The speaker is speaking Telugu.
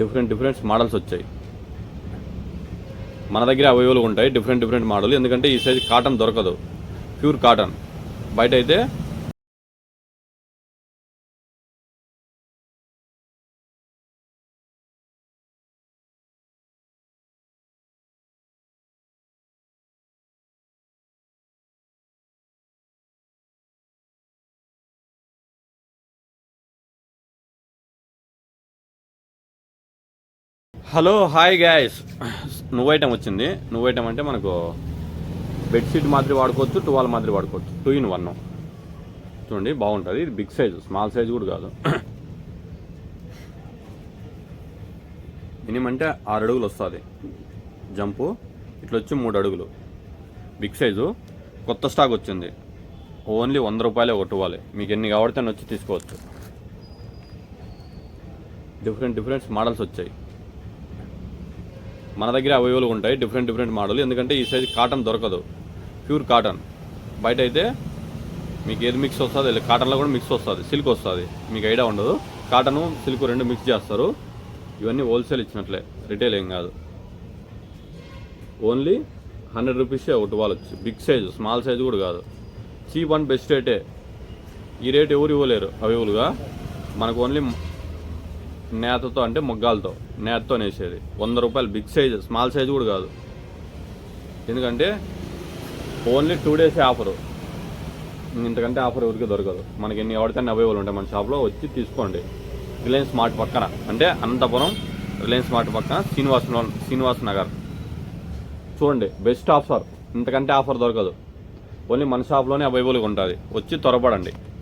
డిఫరెంట్ డిఫరెంట్ మోడల్స్ వచ్చాయి. మన దగ్గర అవైలబుల్ ఉంటాయి డిఫరెంట్ డిఫరెంట్ మోడల్. ఎందుకంటే ఈ సైజ్ కాటన్ దొరకదు. Pure cotton. బయట అయితే హలో హాయ్ గాయస్ నువ్వు ఐటమ్ వచ్చింది. నువ్వు ఐటమ్ అంటే మనకు బెడ్షీట్ మాదిరి వాడుకోవచ్చు టువాల్ మాదిరి వాడుకోవచ్చు. టూ ఇన్ వన్ చూడండి బాగుంటుంది. ఇది బిగ్ సైజు స్మాల్ సైజు కూడా కాదు. మినిమం అంటే ఆరు అడుగులు వస్తుంది. జంపు. ఇట్లా వచ్చి మూడు అడుగులు. బిగ్ సైజు కొత్త స్టాక్ వచ్చింది. ఓన్లీ వంద రూపాయలే ఒక టువాలి మీకు ఎన్ని కావడితే వచ్చి తీసుకోవచ్చు. డిఫరెంట్ డిఫరెంట్ మోడల్స్ వచ్చాయి. మన దగ్గర అవైలబుల్ ఉంటాయి డిఫరెంట్ డిఫరెంట్ మోడల్ ఎందుకంటే ఈ సైజ్ కాటన్ దొరకదు. ప్యూర్ కాటన్ బయట అయితే మీకు ఏది మిక్స్ వస్తుంది కాటన్లో కూడా మిక్స్ వస్తుంది. సిల్క్ వస్తుంది. మీకు ఐడియా ఉండదు. కాటను సిల్క్ రెండు మిక్స్ చేస్తారు. ఇవన్నీ హోల్సేల్ ఇచ్చినట్లే. రిటైల్ ఏం కాదు. ఓన్లీ హండ్రెడ్ రూపీసే ఒకటి వాళ్ళొచ్చు బిగ్ సైజు స్మాల్ సైజు కూడా కాదు. చీప్ అండ్ బెస్ట్ రేటే ఈ రేట్ ఎవరు ఇవ్వలేరు అవైలబుల్గా మనకు ఓన్లీ నేతతో అంటే మొగ్గాలతో నేతతో నేసేది. వంద రూపాయలు బిగ్ సైజ్ స్మాల్ సైజ్ కూడా కాదు. ఎందుకంటే ఓన్లీ టూ డేసే ఆఫరు. ఇంతకంటే ఆఫర్ ఎవరికి దొరకదు. మనకి ఎన్ని ఎవరికైనా అవైలబుల్ ఉంటాయి మన షాప్లో వచ్చి తీసుకోండి. రిలయన్స్ మార్ట్ పక్కన. అంటే అనంతపురం రిలయన్స్ మార్ట్ పక్కన శ్రీనివాస్ లో- శ్రీనివాస్ నగర్. చూడండి బెస్ట్ ఆఫర్. ఇంతకంటే ఆఫర్ దొరకదు. ఓన్లీ మన షాప్లోనే అవైలబుల్గా ఉంటుంది. వచ్చి త్వరపడండి.